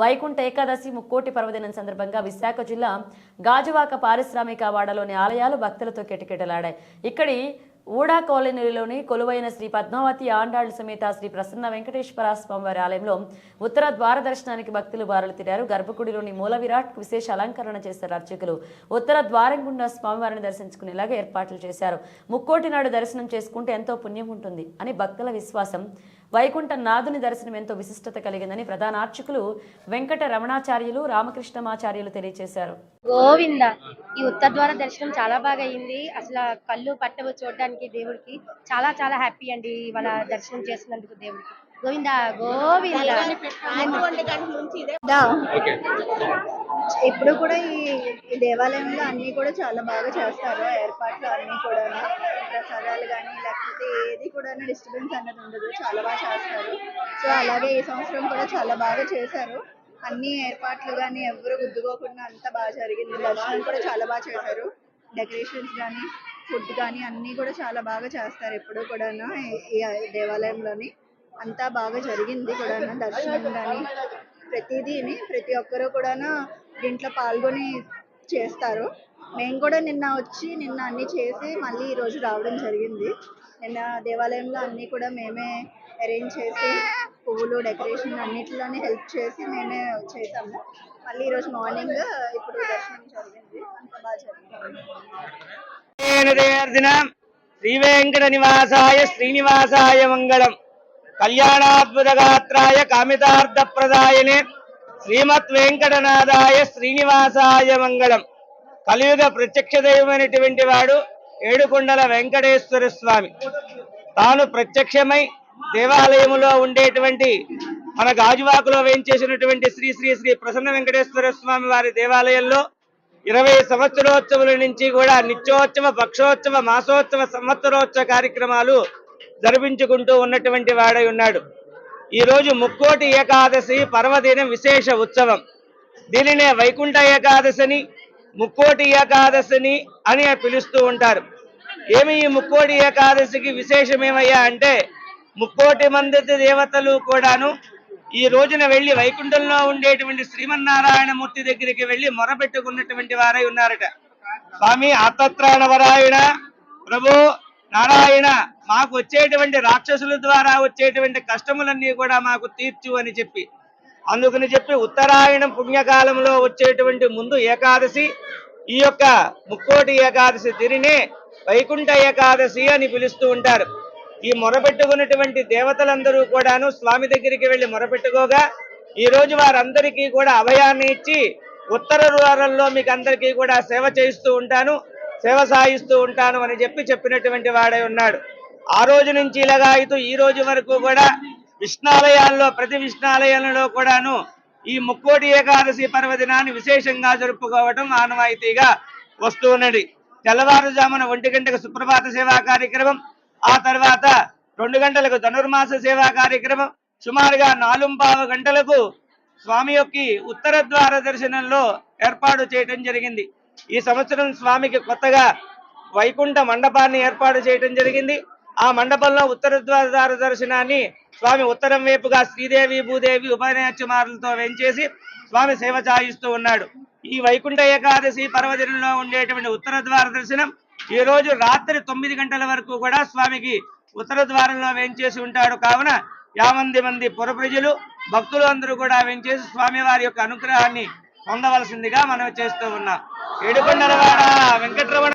వైకుంఠ ఏకాదశి ముక్కోటి పర్వదినం సందర్భంగా విశాఖ జిల్లా గాజువాక పారిశ్రామిక వాడలోని ఆలయాలు భక్తులతో కిటకిటలాడాయి. ఇక్కడి ఊడా కాలనీలోని కొలువైన శ్రీ పద్మావతి ఆండాళ్ళ సమేత శ్రీ ప్రసన్న వెంకటేశ్వర స్వామివారి ఆలయంలో ఉత్తర ద్వార దర్శనానికి భక్తులు బారులు తిరారు గర్భగుడిలోని మూల విరాట్ విశేష అలంకరణ చేశారు అర్చకులు. ఉత్తర ద్వారం గుండా స్వామివారిని దర్శించుకునేలాగా ఏర్పాట్లు చేశారు. ముక్కోటి నాడు దర్శనం చేసుకుంటే ఎంతో పుణ్యం ఉంటుంది అని భక్తుల విశ్వాసం వైకుంఠ నాథుని దర్శనం ఎంతో విశిష్టత కలిగిందని ప్రధాన అర్చకులు వెంకట రమణాచార్యులు రామకృష్ణమాచార్యులు తెలియజేశారు. గోవింద ఈ ఉత్తర ద్వార దర్శనం చాలా బాగా అయింది అసలు కళ్ళు పట్టవు చూడడానికి దేవుడికి. చాలా చాలా హ్యాపీ అండి ఇవాళ దర్శనం చేసినందుకు దేవుడికి. గోవింద గోవింద. ఇప్పుడు కూడా ఈ దేవాలయంలో అన్ని కూడా చాలా బాగా చేస్తారు ఏర్పాట్లు అన్ని కూడా ప్రసాదాలు కానీ లేకపోతే ఏది కూడా డిస్టర్బెన్స్ అన్నది ఉండదు చాలా బాగా చేస్తారు. సో అలాగే ఈ సంవత్సరం కూడా చాలా బాగా చేశారు. అన్ని ఏర్పాట్లు కానీ ఎవరు గుద్దుకోకుండా అంతా బాగా జరిగింది. దర్శనం కూడా చాలా బాగా చేశారు. డెకరేషన్స్ కానీ ఫుడ్ కానీ అన్నీ కూడా చాలా బాగా చేస్తారు ఎప్పుడు కూడా ఈ దేవాలయంలోని. అంతా బాగా జరిగింది కూడా దర్శనం కానీ ప్రతిదీని ప్రతి ఒక్కరూ కూడా దీంట్లో పాల్గొని చేస్తారు. మేము కూడా నిన్న వచ్చి నిన్న అన్ని చేసి మళ్ళీ ఈరోజు రావడం జరిగింది. నిన్న దేవాలయంలో అన్నీ కూడా మేమే అరేంజ్ చేసి పువ్వులు డెకరేషన్ అన్నిటిలోనే హెల్ప్ చేసి మేమే చేసాము. మళ్ళీ ఈరోజు మార్నింగ్ ఇప్పుడు దర్శనం జరిగింది. అంత బాగా జరిగింది. శ్రీ వెంకట నివాసాయ శ్రీనివాసాయ మంగళం. కళ్యాణాద్భుతగాత్రాయ కామితార్థప్రదాయనే శ్రీమత్ వెంకటనాథాయ శ్రీనివాసాయ మంగళం. కలియుగ ప్రత్యక్ష దైవమైనటువంటి వాడు ఏడుకొండల వెంకటేశ్వర స్వామి. తాను ప్రత్యక్షమై దేవాలయములో ఉండేటువంటి మన గాజువాకులో వేయించేసినటువంటి శ్రీ శ్రీ శ్రీ ప్రసన్న వెంకటేశ్వర స్వామి వారి దేవాలయంలో ఇరవై సంవత్సరోత్సవాల నుంచి కూడా నిత్యోత్సవ పక్షోత్సవ మాసోత్సవ సంవత్సరోత్సవ కార్యక్రమాలు జరిపించుకుంటూ ఉన్నటువంటి వాడై ఉన్నాడు. ఈ రోజు ముక్కోటి ఏకాదశి పర్వదినం విశేష ఉత్సవం. దీనినే వైకుంఠ ఏకాదశిని ముక్కోటి ఏకాదశిని అని పిలుస్తూ ఉంటారు. ఏమి ఈ ముక్కోటి ఏకాదశికి విశేషమేమయ్యా అంటే ముక్కోటి మంది దేవతలు కూడాను ఈ రోజున వెళ్ళి వైకుంఠంలో ఉండేటువంటి శ్రీమన్నారాయణమూర్తి దగ్గరికి వెళ్ళి మొరపెట్టుకున్నటువంటి వారై ఉన్నారట. స్వామి ఆతత్రాణవరాయణ ప్రభు నారాయణ మాకు వచ్చేటువంటి రాక్షసుల ద్వారా వచ్చేటువంటి కష్టములన్నీ కూడా మాకు తీర్చు అని చెప్పి. అందుకని చెప్పి ఉత్తరాయణం పుణ్యకాలంలో వచ్చేటువంటి ముందు ఏకాదశి ఈ యొక్క ముక్కోటి ఏకాదశి తిరినే వైకుంఠ ఏకాదశి అని పిలుస్తూ ఉంటారు. ఈ మొరపెట్టుకున్నటువంటి దేవతలందరూ కూడాను స్వామి దగ్గరికి వెళ్ళి మొరపెట్టుకోగా ఈ రోజు వారందరికీ కూడా అభయాన్ని ఇచ్చి ఉత్తర ద్వారంలో మీకు అందరికీ కూడా సేవ చేయిస్తూ ఉంటాను. సేవ సాగిస్తూ ఉంటాను అని చెప్పి చెప్పినటువంటి వాడై ఉన్నాడు. ఆ రోజు నుంచి ఇలాగాయితూ ఈ రోజు వరకు కూడా విష్ణాలయాల్లో ప్రతి విష్ణాలయాలలో కూడాను ఈ ముక్కోటి ఏకాదశి పర్వదినాన్ని విశేషంగా జరుపుకోవటం ఆనవాయితీగా వస్తూ ఉన్నది. తెల్లవారుజామున ఒంటి గంటకు సుప్రభాత సేవా కార్యక్రమం ఆ తర్వాత రెండు గంటలకు ధనుర్మాస సేవా కార్యక్రమం సుమారుగా నాలుగు గంటలకు స్వామి యొక్క ఉత్తర ద్వార దర్శనంలో ఏర్పాటు చేయటం జరిగింది. ఈ సంవత్సరం స్వామికి కొత్తగా వైకుంఠ మండపాన్ని ఏర్పాటు చేయటం జరిగింది. ఆ మండపంలో ఉత్తర ద్వార దర్శనాన్ని స్వామి ఉత్తరం వైపుగా శ్రీదేవి భూదేవి ఉపనయచమారులతో వెంచేసి స్వామి సేవ చాయిస్తూ ఉన్నాడు. ఈ వైకుంఠ ఏకాదశి పర్వదినంలో ఉండేటువంటి ఉత్తర ద్వార దర్శనం ఈ రోజు రాత్రి తొమ్మిది గంటల వరకు కూడా స్వామికి ఉత్తర ద్వారంలో వేంచేసి ఉంటాడు. కావున యామంది మంది పుర ప్రజలు భక్తులు అందరూ కూడా వేంచేసి స్వామి వారి యొక్క అనుగ్రహాన్ని పొందవలసిందిగా మనం చేస్తూ ఉన్నాం. ఏడుకొండలవాడ వెంకటరమణ